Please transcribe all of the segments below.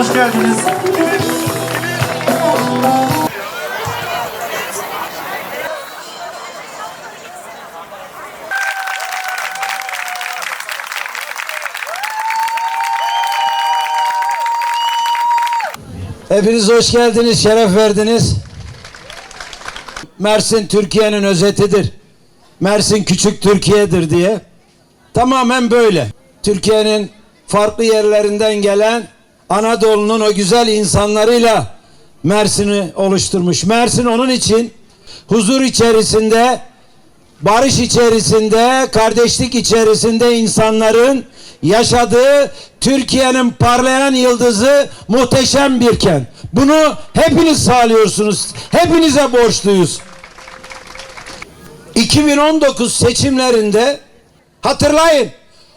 hoş geldiniz. Hepiniz hoş geldiniz, şeref verdiniz. Mersin Türkiye'nin özetidir. Mersin küçük Türkiye'dir diye. Tamamen böyle. Türkiye'nin farklı yerlerinden gelen Anadolu'nun o güzel insanlarıyla Mersin'i oluşturmuş. Mersin onun için huzur içerisinde, barış içerisinde, kardeşlik içerisinde insanların yaşadığı Türkiye'nin parlayan yıldızı muhteşem bir kent. Bunu hepiniz sağlıyorsunuz. Hepinize borçluyuz. 2019 seçimlerinde hatırlayın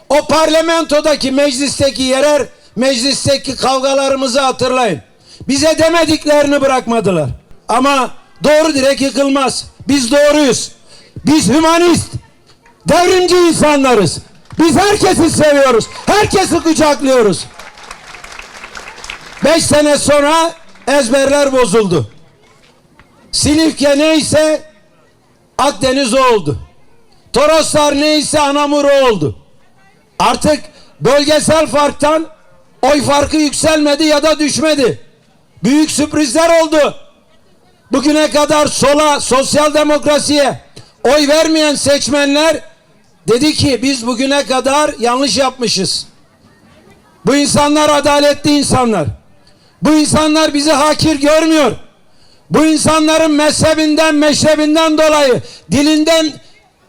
o parlamentodaki meclisteki yerel meclisteki kavgalarımızı hatırlayın. Bize demediklerini bırakmadılar. Ama doğru direk yıkılmaz. Biz doğruyuz. Biz hümanist, devrimci insanlarız. Biz herkesi seviyoruz. Herkesi kucaklıyoruz. Beş sene sonra ezberler bozuldu. Silifke neyse Akdeniz oldu. Toroslar neyse Anamur oldu. Artık bölgesel farktan oy farkı yükselmedi ya da düşmedi. Büyük sürprizler oldu. Bugüne kadar sola, sosyal demokrasiye oy vermeyen seçmenler dedi ki biz bugüne kadar yanlış yapmışız. Bu insanlar adaletli insanlar. Bu insanlar bizi hakir görmüyor. Bu insanların mezhebinden, meşrebinden dolayı, dilinden,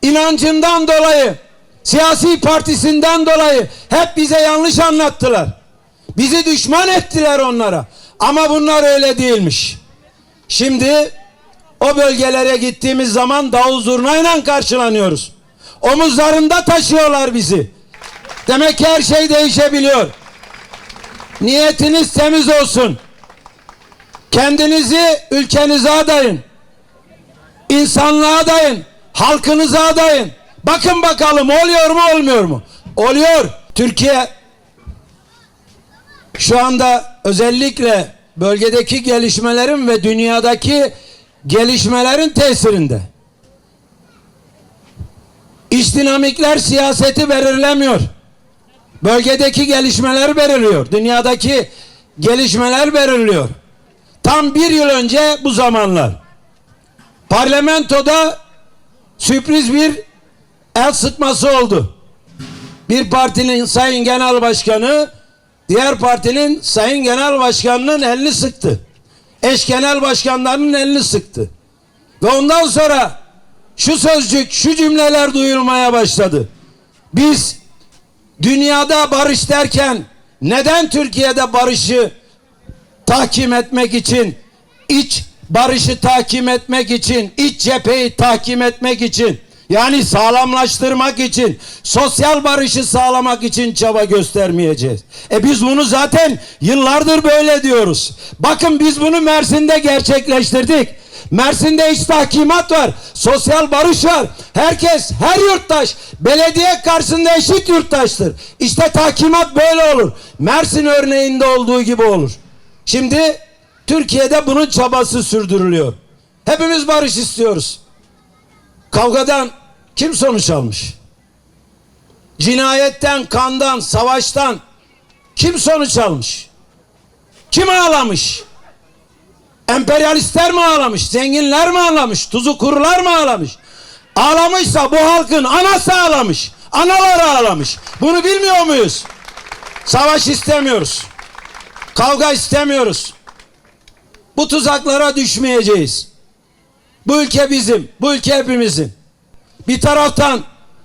inancından dolayı, siyasi partisinden dolayı hep bize yanlış anlattılar. Bizi düşman ettiler onlara. Ama bunlar öyle değilmiş. Şimdi o bölgelere gittiğimiz zaman davul zurnayla karşılanıyoruz. Omuzlarında taşıyorlar bizi. Demek ki her şey değişebiliyor. Niyetiniz temiz olsun. Kendinizi ülkenize adayın. İnsanlığa adayın. Halkınıza adayın. Bakın bakalım oluyor mu olmuyor mu? Oluyor. Türkiye şu anda özellikle bölgedeki gelişmelerin ve dünyadaki gelişmelerin tesirinde. İç dinamikler siyaseti belirlemiyor. Bölgedeki gelişmeler belirliyor. Dünyadaki gelişmeler belirliyor. Tam bir yıl önce bu zamanlar parlamentoda sürpriz bir el sıkması oldu. Bir partinin sayın genel başkanı diğer partinin sayın genel başkanının elini sıktı. Eş genel başkanlarının elini sıktı. Ve ondan sonra şu sözcük, şu cümleler duyulmaya başladı. Biz dünyada barış derken neden Türkiye'de barışı tahkim etmek için, iç barışı tahkim etmek için, iç cepheyi tahkim etmek için, yani sağlamlaştırmak için, sosyal barışı sağlamak için çaba göstermeyeceğiz. E biz bunu zaten yıllardır böyle diyoruz. Bakın biz bunu Mersin'de gerçekleştirdik. Mersin'de iç tahkimat var, sosyal barış var. Herkes, her yurttaş belediye karşısında eşit yurttaştır. İşte tahkimat böyle olur. Mersin örneğinde olduğu gibi olur. Şimdi Türkiye'de bunun çabası sürdürülüyor. Hepimiz barış istiyoruz. Kavgadan kim sonuç almış? Cinayetten, kandan, savaştan kim sonuç almış? Kim ağlamış? Emperyalistler mi ağlamış? Zenginler mi ağlamış? Tuzu kurular mı ağlamış? Ağlamışsa bu halkın anası ağlamış. Anaları ağlamış. Bunu bilmiyor muyuz? Savaş istemiyoruz. Kavga istemiyoruz. Bu tuzaklara düşmeyeceğiz. Bu ülke bizim. Bu ülke hepimizin. Bir taraftan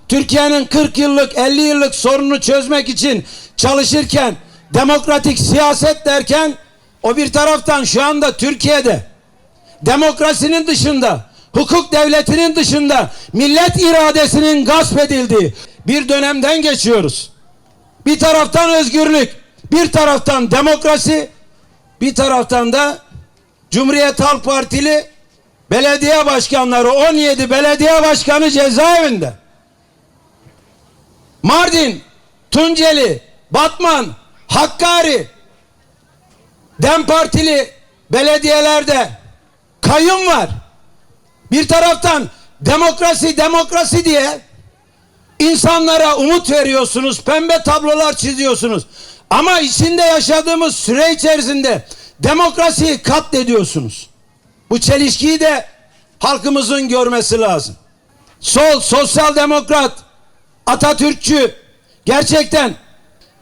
Türkiye'nin 40 yıllık 50 yıllık sorununu çözmek için çalışırken demokratik siyaset derken o bir taraftan şu anda Türkiye'de demokrasinin dışında hukuk devletinin dışında millet iradesinin gasp edildiği bir dönemden geçiyoruz. Bir taraftan özgürlük, bir taraftan demokrasi, bir taraftan da Cumhuriyet Halk Partili belediye başkanları 17 belediye başkanı cezaevinde. Mardin, Tunceli, Batman, Hakkari Dem Partili belediyelerde kayyum var. Bir taraftan demokrasi demokrasi diye insanlara umut veriyorsunuz, pembe tablolar çiziyorsunuz. Ama içinde yaşadığımız süre içerisinde demokrasiyi katlediyorsunuz. Bu çelişkiyi de halkımızın görmesi lazım. Sol, sosyal demokrat, Atatürkçü, gerçekten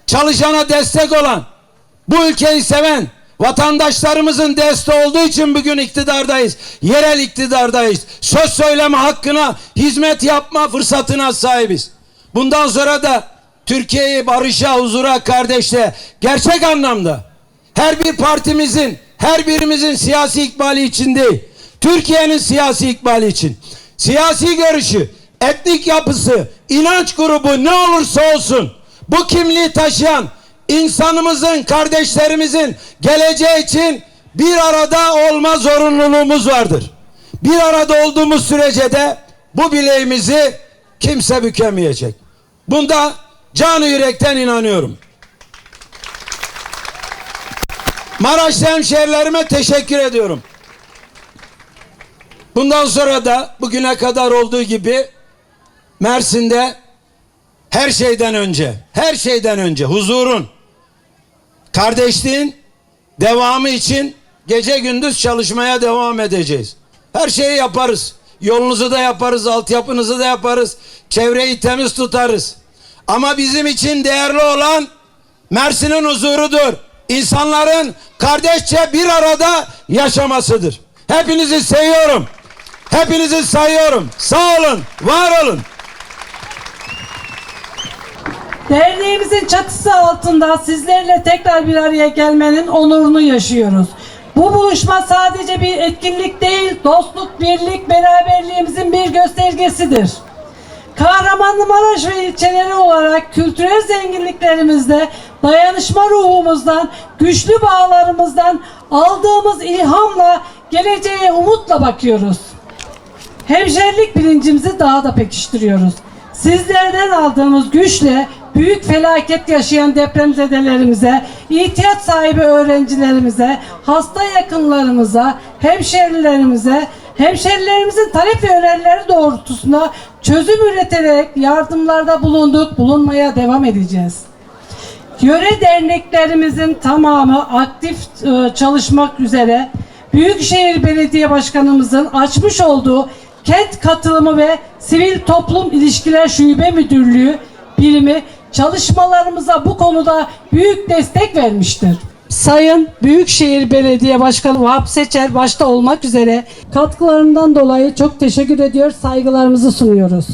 çalışana destek olan, bu ülkeyi seven, vatandaşlarımızın desteği olduğu için bugün iktidardayız. Yerel iktidardayız. Söz söyleme hakkına, hizmet yapma fırsatına sahibiz. Bundan sonra da Türkiye'yi barışa, huzura, kardeşliğe gerçek anlamda her bir partimizin, her birimizin siyasi ikbali için değil, Türkiye'nin siyasi ikbali için, siyasi görüşü, etnik yapısı, inanç grubu ne olursa olsun bu kimliği taşıyan insanımızın, kardeşlerimizin geleceği için bir arada olma zorunluluğumuz vardır. Bir arada olduğumuz sürece de bu bileğimizi kimse bükemeyecek. Bunda canı yürekten inanıyorum. Maraş hemşehrilerime teşekkür ediyorum. Bundan sonra da bugüne kadar olduğu gibi Mersin'de her şeyden önce, her şeyden önce huzurun, kardeşliğin devamı için gece gündüz çalışmaya devam edeceğiz. Her şeyi yaparız. Yolunuzu da yaparız, altyapınızı da yaparız. Çevreyi temiz tutarız. Ama bizim için değerli olan Mersin'in huzurudur. İnsanların kardeşçe bir arada yaşamasıdır. Hepinizi seviyorum. Hepinizi sayıyorum. Sağ olun, var olun. Derneğimizin çatısı altında sizlerle tekrar bir araya gelmenin onurunu yaşıyoruz. Bu buluşma sadece bir etkinlik değil, dostluk, birlik, beraberliğimizin bir göstergesidir. Kahramanmaraş ve ilçeleri olarak kültürel zenginliklerimizde, dayanışma ruhumuzdan, güçlü bağlarımızdan aldığımız ilhamla geleceğe umutla bakıyoruz. Hemşerilik bilincimizi daha da pekiştiriyoruz. Sizlerden aldığımız güçle büyük felaket yaşayan depremzedelerimize, ihtiyaç sahibi öğrencilerimize, hasta yakınlarımıza, hemşerilerimize, hemşerilerimizin talep ve önerileri doğrultusunda çözüm üreterek yardımlarda bulunduk, bulunmaya devam edeceğiz. Yöre derneklerimizin tamamı aktif e, çalışmak üzere Büyükşehir Belediye Başkanımızın açmış olduğu kent katılımı ve sivil toplum ilişkiler şube müdürlüğü birimi çalışmalarımıza bu konuda büyük destek vermiştir. Sayın Büyükşehir Belediye Başkanı Vahap Seçer başta olmak üzere katkılarından dolayı çok teşekkür ediyor, saygılarımızı sunuyoruz.